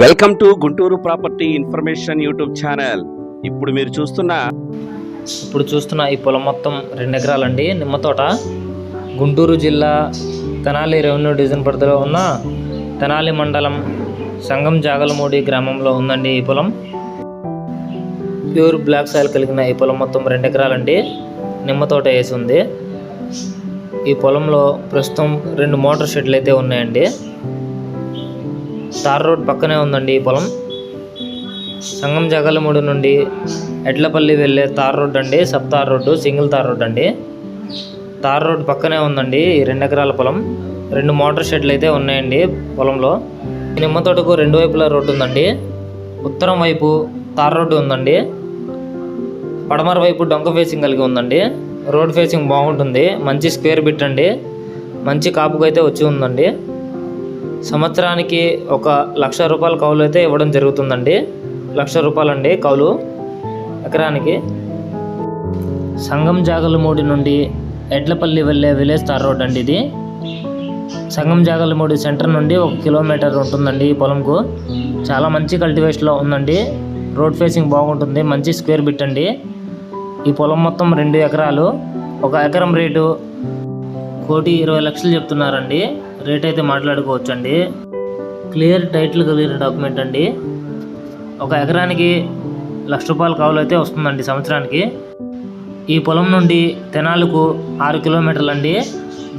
Welcome to Guntur property information YouTube channel ఇప్పుడు మీరు చూస్తున్న ఇప్పుడు చూస్తున్న ఈ పొలం మొత్తం రెండు ఎకరాలండి. నిమ్మ తోట. గుంటూరు జిల్లా తెనాలి రెవెన్యూ డివిజన్ పరిధిలో ఉన్న తెనాలి మండలం సంగం జాగలమూడి గ్రామంలో ఉందండి ఈ పొలం. ప్యూర్ బ్లాక్ సాయిల్ కలిగిన ఈ పొలం మొత్తం రెండు ఎకరాలండి. నిమ్మ తోట వేసి ఉంది. ఈ పొలంలో ప్రస్తుతం రెండు మోటార్ షెడ్లు అయితే ఉన్నాయండి. స్టార్ రోడ్ పక్కనే ఉందండి ఈ పొలం. సంగం జగలమూడి నుండి ఎడ్లపల్లి వెళ్ళే తార్ రోడ్ అండి sub tar road single tar road అండి. తార్ రోడ్ పక్కనే ఉందండి ఈ రెండు ఎకరాల పొలం. రెండు మోటార్ షెడ్లు అయితే ఉన్నాయండి పొలంలో. నిమ్మతోటకు నిమ్మ తోటకు రెండు వైపులా రోడ్డు ఉందండి. ఉత్తరం వైపు తార్ రోడ్డు ఉందండి. పడమర వైపు డొంక ఫేసింగ్ కలిగి ఉందండి. రోడ్ ఫేసింగ్ బాగుంటుంది. మంచి స్క్వేర్ బిట్ అండి. మంచి కాపుకు అయితే వచ్చి ఉందండి. సంవత్సరానికి ఒక లక్ష రూపాయల కౌలు అయితే ఇవ్వడం జరుగుతుందండి. లక్ష రూపాయలండి కౌలు ఎకరానికి. సంగం జాగలమూడి నుండి ఎడ్లపల్లి వెళ్ళే విలేజ్ తార్ రోడ్ అండి ఇది. సంగం జాగలమూడి సెంటర్ నుండి ఒక కిలోమీటర్ ఉంటుందండి ఈ పొలంకు. చాలా మంచి కల్టివేషన్లో ఉందండి. రోడ్ ఫేసింగ్ బాగుంటుంది. మంచి స్క్వేర్ బిట్ అండి. ఈ పొలం మొత్తం రెండు ఎకరాలు. ఒక ఎకరం రేటు కోటి ఇరవై లక్షలు చెప్తున్నారండి. రేట్ అయితే మాట్లాడుకోవచ్చు అండి క్లియర్ టైటిల్ కలిగిన డాక్యుమెంట్ అండి. ఒక ఎకరానికి లక్ష రూపాయల కావులు అయితే వస్తుందండి సంవత్సరానికి. ఈ పొలం నుండి తెనాలకు ఆరు కిలోమీటర్లు అండి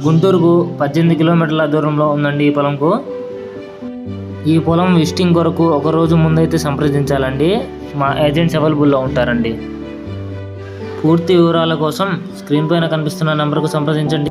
గుంటూరుకు పద్దెనిమిది కిలోమీటర్ల దూరంలో ఉందండి ఈ పొలంకు. ఈ పొలం విజిటింగ్ కొరకు ఒక రోజు ముందైతే సంప్రదించాలండి. మా ఏజెంట్స్ అవైలబుల్లో ఉంటారండి. పూర్తి వివరాల కోసం స్క్రీన్ పైన కనిపిస్తున్న నెంబర్కు సంప్రదించండి.